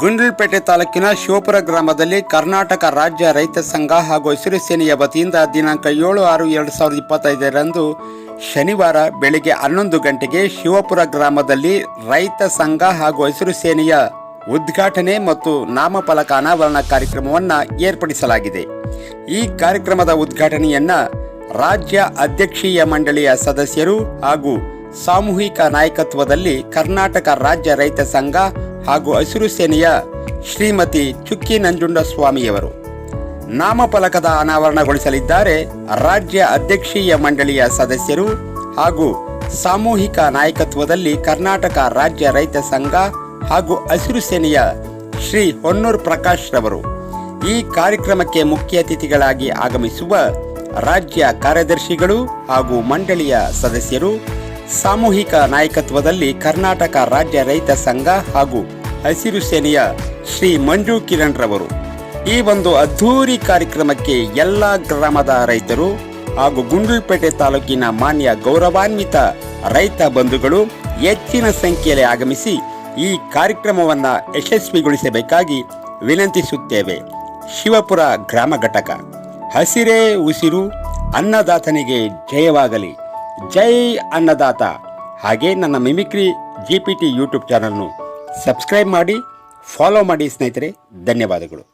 ಗುಂಡ್ಲುಪೇಟೆ ತಾಲೂಕಿನ ಶಿವಪುರ ಗ್ರಾಮದಲ್ಲಿ ಕರ್ನಾಟಕ ರಾಜ್ಯ ರೈತ ಸಂಘ ಹಾಗೂ ಹಸಿರು ಸೇನೆಯ ವತಿಯಿಂದ ದಿನಾಂಕ ಏಳು ಆರು ಎರಡು ಸಾವಿರದ ಇಪ್ಪತ್ತೈದರಂದು ಶನಿವಾರ ಬೆಳಿಗ್ಗೆ ಹನ್ನೊಂದು ಗಂಟೆಗೆ ಶಿವಪುರ ಗ್ರಾಮದಲ್ಲಿ ರೈತ ಸಂಘ ಹಾಗೂ ಹಸಿರು ಸೇನೆಯ ಉದ್ಘಾಟನೆ ಮತ್ತು ನಾಮಫಲಕ ಅನಾವರಣ ಕಾರ್ಯಕ್ರಮವನ್ನು ಏರ್ಪಡಿಸಲಾಗಿದೆ. ಈ ಕಾರ್ಯಕ್ರಮದ ಉದ್ಘಾಟನೆಯನ್ನ ರಾಜ್ಯ ಅಧ್ಯಕ್ಷೀಯ ಮಂಡಳಿಯ ಸದಸ್ಯರು ಹಾಗೂ ಸಾಮೂಹಿಕ ನಾಯಕತ್ವದಲ್ಲಿ ಕರ್ನಾಟಕ ರಾಜ್ಯ ರೈತ ಸಂಘ ಹಾಗೂ ಹಸಿರು ಸೇನೆಯ ಶ್ರೀಮತಿ ಚುಕ್ಕಿ ನಂಜುಂಡ ಸ್ವಾಮಿಯವರು. ನಾಮಫಲಕದ ಅನಾವರಣಗೊಳಿಸಲಿದ್ದಾರೆ ರಾಜ್ಯ ಅಧ್ಯಕ್ಷೀಯ ಮಂಡಳಿಯ ಸದಸ್ಯರು ಹಾಗೂ ಸಾಮೂಹಿಕ ನಾಯಕತ್ವದಲ್ಲಿ ಕರ್ನಾಟಕ ರಾಜ್ಯ ರೈತ ಸಂಘ ಹಾಗೂ ಹಸಿರು ಸೇನೆಯ ಶ್ರೀ ಹೊನ್ನೂರ್ ಪ್ರಕಾಶ್ ರವರು. ಈ ಕಾರ್ಯಕ್ರಮಕ್ಕೆ ಮುಖ್ಯ ಅತಿಥಿಗಳಾಗಿ ಆಗಮಿಸುವ ರಾಜ್ಯ ಕಾರ್ಯದರ್ಶಿಗಳು ಹಾಗೂ ಮಂಡಳಿಯ ಸದಸ್ಯರು ಸಾಮೂಹಿಕ ನಾಯಕತ್ವದಲ್ಲಿ ಕರ್ನಾಟಕ ರಾಜ್ಯ ರೈತ ಸಂಘ ಹಾಗೂ ಹಸಿರು ಸೇನೆಯ ಶ್ರೀ ಮಂಜು ಕಿರಣ್ ರವರು. ಈ ಒಂದು ಅದ್ಧೂರಿ ಕಾರ್ಯಕ್ರಮಕ್ಕೆ ಎಲ್ಲ ಗ್ರಾಮದ ರೈತರು ಹಾಗೂ ಗುಂಡ್ಲುಪೇಟೆ ತಾಲೂಕಿನ ಮಾನ್ಯ ಗೌರವಾನ್ವಿತ ರೈತ ಬಂಧುಗಳು ಹೆಚ್ಚಿನ ಸಂಖ್ಯೆಯಲ್ಲಿ ಆಗಮಿಸಿ ಈ ಕಾರ್ಯಕ್ರಮವನ್ನು ಯಶಸ್ವಿಗೊಳಿಸಬೇಕಾಗಿ ವಿನಂತಿಸುತ್ತೇವೆ. ಶಿವಪುರ ಗ್ರಾಮ ಘಟಕ. ಹಸಿರೇ ಉಸಿರು, ಅನ್ನದಾತನಿಗೆ ಜಯವಾಗಲಿ. ಜೈ ಅನ್ನದಾತ. ಹಾಗೆ ನನ್ನ mimicry G P T YouTube ಚಾನಲ್ನು subscribe ಮಾಡಿ, ಫಾಲೋ ಮಾಡಿ ಸ್ನೇಹಿತರೆ, ಧನ್ಯವಾದಗಳು.